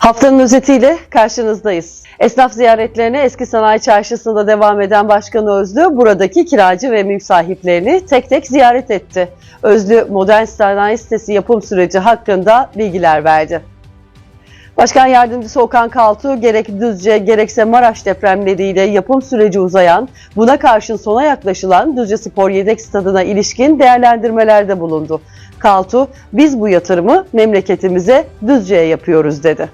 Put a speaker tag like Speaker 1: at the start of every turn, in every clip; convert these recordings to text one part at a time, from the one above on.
Speaker 1: Haftanın özetiyle karşınızdayız. Esnaf ziyaretlerine Eski Sanayi Çarşısı'nda devam eden Başkan Özlü buradaki kiracı ve mülk sahiplerini tek tek ziyaret etti. Özlü modern sanayi sitesi yapım süreci hakkında bilgiler verdi. Başkan Yardımcısı Okan Kaltu gerek Düzce gerekse Maraş depremleriyle yapım süreci uzayan, buna karşın sona yaklaşılan Düzce Spor Yedek Stadı'na ilişkin değerlendirmelerde bulundu. Kaltu, biz bu yatırımı memleketimize Düzce'ye yapıyoruz dedi.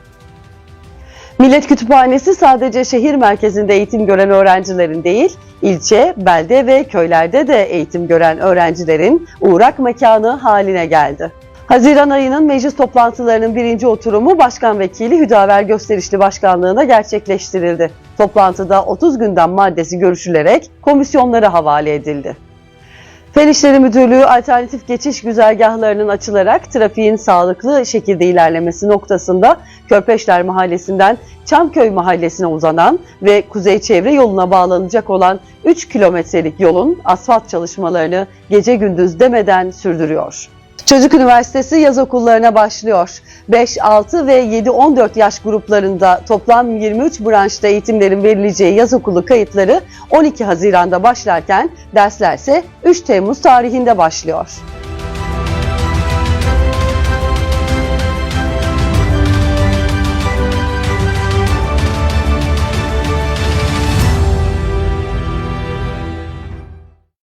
Speaker 1: Millet Kütüphanesi sadece şehir merkezinde eğitim gören öğrencilerin değil, ilçe, belde ve köylerde de eğitim gören öğrencilerin uğrak mekanı haline geldi. Haziran ayının meclis toplantılarının birinci oturumu Başkan Vekili Hüdaver Gösterişli Başkanlığına gerçekleştirildi. Toplantıda 30 gündem maddesi görüşülerek komisyonlara havale edildi. Fen İşleri Müdürlüğü alternatif geçiş güzergahlarının açılarak trafiğin sağlıklı şekilde ilerlemesi noktasında Körpeşler Mahallesi'nden Çamköy Mahallesi'ne uzanan ve Kuzey Çevre yoluna bağlanacak olan 3 kilometrelik yolun asfalt çalışmalarını gece gündüz demeden sürdürüyor. Çocuk Üniversitesi yaz okullarına başlıyor. 5, 6 ve 7-14 yaş gruplarında toplam 23 branşta eğitimlerin verileceği yaz okulu kayıtları 12 Haziran'da başlarken derslerse 3 Temmuz tarihinde başlıyor.